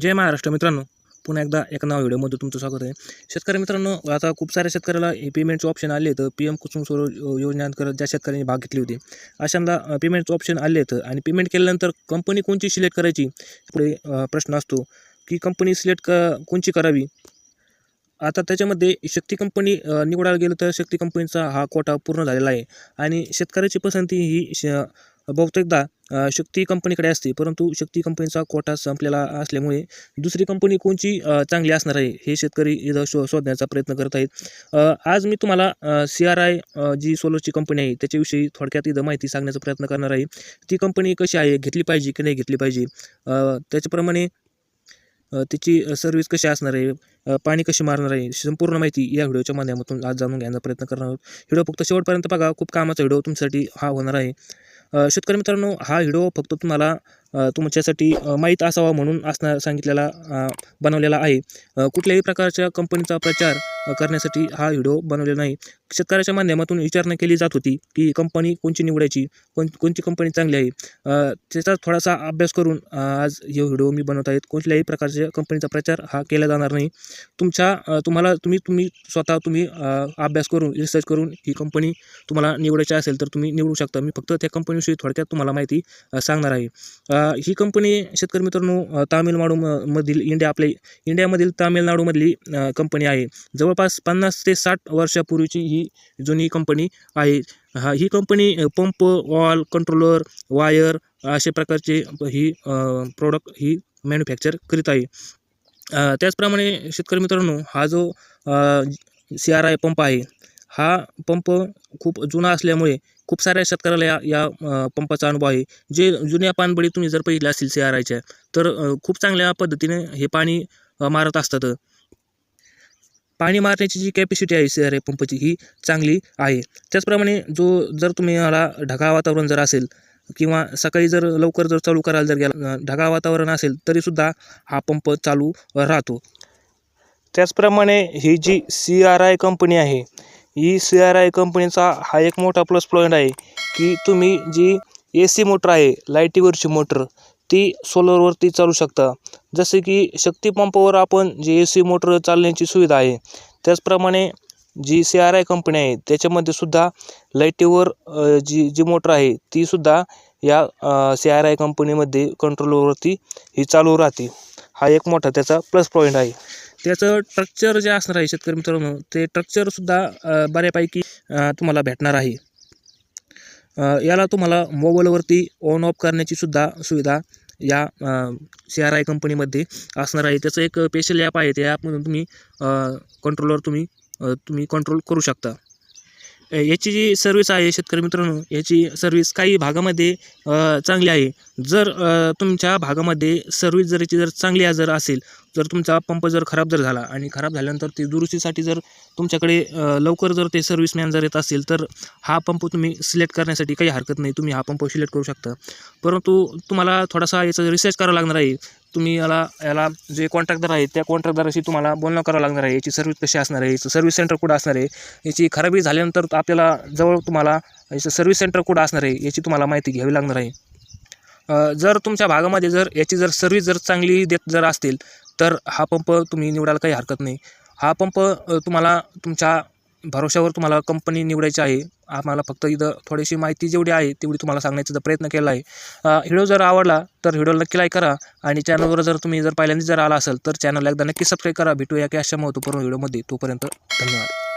जय महाराष्ट्र मित्रांनो. पुन्हा एकदा एका नाव व्हिडिओमध्ये तुमचं स्वागत आहे. शेतकरी मित्रांनो आता खूप साऱ्या शेतकऱ्याला हे पेमेंटचे ऑप्शन आले आहेत पी एम कुसुम सौर योजनेअंतर्गत ज्या शेतकऱ्यांनी भाग घेतली होती अशांना पेमेंटचं ऑप्शन आले आहेत. आणि पेमेंट केल्यानंतर कंपनी कोणची सिलेक्ट करायची? पुढे प्रश्न असतो की कंपनी सिलेक्ट क कोणची करावी? आता त्याच्यामध्ये शक्ती कंपनी निवडायला गेलं तर शक्ती कंपनीचा हा कोटा पूर्ण झालेला आहे. आणि शेतकऱ्याची पसंती ही श बहुतेकदा शक्ती कंपनीकडे असते परंतु शक्ती कंपनीचा कोटा संपलेला असल्यामुळे दुसरी कंपनी कोणची चांगली असणार आहे हे शेतकरी इथं शो शोधण्याचा प्रयत्न करत आहेत. आज मी तुम्हाला सी आर आय जी सोलरची कंपनी आहे त्याच्याविषयी थोडक्यात इथं माहिती सांगण्याचा प्रयत्न करणार आहे. ती कंपनी कशी आहे घेतली पाहिजे की नाही घेतली पाहिजे? त्याच्याप्रमाणे तिची त्याची सर्व्हिस कशी असणार आहे? पाणी कशी मारणार आहे? संपूर्ण माहिती या व्हिडिओच्या माध्यमातून आज जाणून घेण्याचा प्रयत्न करणार आहोत. व्हिडिओ फक्त शेवटपर्यंत बघा खूप कामाचा व्हिडिओ तुमच्यासाठी हा होणार आहे. शेतकरी मित्रांनो हा व्हिडिओ फक्त तुम्हाला तुमच्यासाठी माहीत असावा म्हणून असणार सांगितलेला बनवलेला आहे. कुठल्याही प्रकारच्या कंपनीचा प्रचार करण्यासाठी हा व्हिडिओ बनवलेला नाही. शेतकऱ्याच्या माध्यमातून विचारणा केली जात होती की कंपनी कोणची निवडायची कोण कोणची कंपनी चांगली आहे. त्याचा थोडासा अभ्यास करून आज हे व्हिडिओ मी बनवत आहेत कोणत्याही प्रकारच्या कंपनीचा प्रचार हा केला जाणार नाही. तुमच्या तुम्हाला तुम्ही तुम्ही स्वतः तुम्ही अभ्यास करून रिसर्च करून ही कंपनी तुम्हाला निवडायची असेल तर तुम्ही निवडू शकता. मी फक्त त्या कंपनीविषयी थोडक्यात तुम्हाला माहिती सांगणार आहे. ही कंपनी शेतकरी मित्रांनो अ, तामिळनाडू मधील इंडिया आपले इंडियामधील तामिळनाडूमधली कंपनी आहे. जवळपास पन्नास ते साठ वर्षापूर्वीची ही जुनी कंपनी आहे. हा ही company pump valve controller wire अशा प्रकारचे ही प्रोडक्ट ही मॅन्युफॅक्चर करीत आहे. त्याचप्रमाणे शेतकरी मित्रांनो हा जो सी आर आय पंप आहे हा पंप खूप जुना असल्यामुळे खूप साऱ्या शेतकऱ्याला या या पंपाचा अनुभव आहे. जे जुन्या पाणबडी तुम्ही जर पाहिलं असेल सी आर आयच्या तर खूप चांगल्या पद्धतीने हे पाणी मारत असतात. पाणी मारण्याची जी कॅपॅसिटी आहे सी आर आय पंपाची ही चांगली आहे. त्याचप्रमाणे जो जर तुम्ही मला ढगाळ वातावरण जर असेल किंवा सकाळी जर लवकर जर चालू करायला जर गेला ढगाळ वातावरण असेल तरीसुद्धा हा पंप चालू राहतो. त्याचप्रमाणे ही G C R I company आहे ही सी आर आय कंपनीचा हा एक मोठा प्लस पॉईंट आहे की तुम्ही जी ए सी मोटर आहे लाईटीवरची मोटर ती सोलरवरती चालू शकता. जसे की शक्ती पंपावर आपण जी ए सी मोटर चालण्याची सुविधा आहे त्याचप्रमाणे G C R I company आहे त्याच्यामध्ये सुद्धा लाईटीवर जी जी मोटर आहे तीसुद्धा या सी आर आय कंपनीमध्ये कंट्रोलवरती ही चालू राहते. हा एक मोठा त्याचा प्लस पॉईंट आहे. त्याचं ट्रक्चर जे असणार आहे शेतकरी मित्रांनो ते ट्रक्चरसुद्धा बऱ्यापैकी तुम्हाला भेटणार आहे. याला तुम्हाला मोबाईलवरती ऑन ऑफ करण्याची सुद्धा सुविधा या सी आर आय कंपनीमध्ये असणार आहे. त्याचं एक स्पेशल ॲप आहे. त्या ॲपमधून तुम्ही कंट्रोलवर तुम्ही तुम्ही कंट्रोल करू शकता. याची जी सर्विस आहे शेतकरी मित्रांनो याची सर्विस काही भागामध्ये चांगली आहे. जर तुमच्या भागामध्ये सर्विस जर याची जर चांगली आहे जर असेल जर तुमचा पंप जर खराब जर झाला आणि खराब झाल्यानंतर ते दुरुस्तीसाठी जर तुमच्याकडे लवकर जर ते सर्व्हिसमॅन जर येत असेल तर हा पंप तुम्ही सिलेक्ट करण्यासाठी काही हरकत नाही. तुम्ही हा पंप सिलेक्ट करू शकता. परंतु तुम्हाला थोडासा याचा रिसर्च करावा लागणार आहे. तुम्ही याला याला जे कॉन्ट्रॅक्टर आहे त्या कॉन्ट्रॅक्टदाराशी तुम्हाला बोलणं करावं लागणार आहे. याची सर्व्हिस कशी असणार आहे? याचं सर्व्हिस सेंटर कुठं असणार आहे? याची खराबी झाल्यानंतर आपल्याला जवळ तुम्हाला याचं सर्व्हिस सेंटर कुठं असणार आहे याची तुम्हाला माहिती घ्यावी लागणार आहे. जर तुमच्या भागामध्ये जर याची जर सर्व्हिस जर चांगली देत जर असतील तर हा पंप तुम्ही निवडायला काही हरकत नाही. हा पंप तुम्हाला तुमच्या भरोशावर तुम्हाला कंपनी निवडायची आहे आम्हाला फक्त इथं थोडीशी माहिती जेवढी आहे तेवढी तुम्हाला सांगण्याचा प्रयत्न केला आहे. व्हिडिओ जर आवडला तर व्हिडिओला नक्की लाईक करा आणि चॅनलवर जर तुम्ही जर पहिल्यांदा जर आला असेल तर चॅनलला एकदा नक्की सबस्क्राईब करा. भेटूया की अशा महत्त्वपूर्ण व्हिडिओमध्ये. तोपर्यंत धन्यवाद.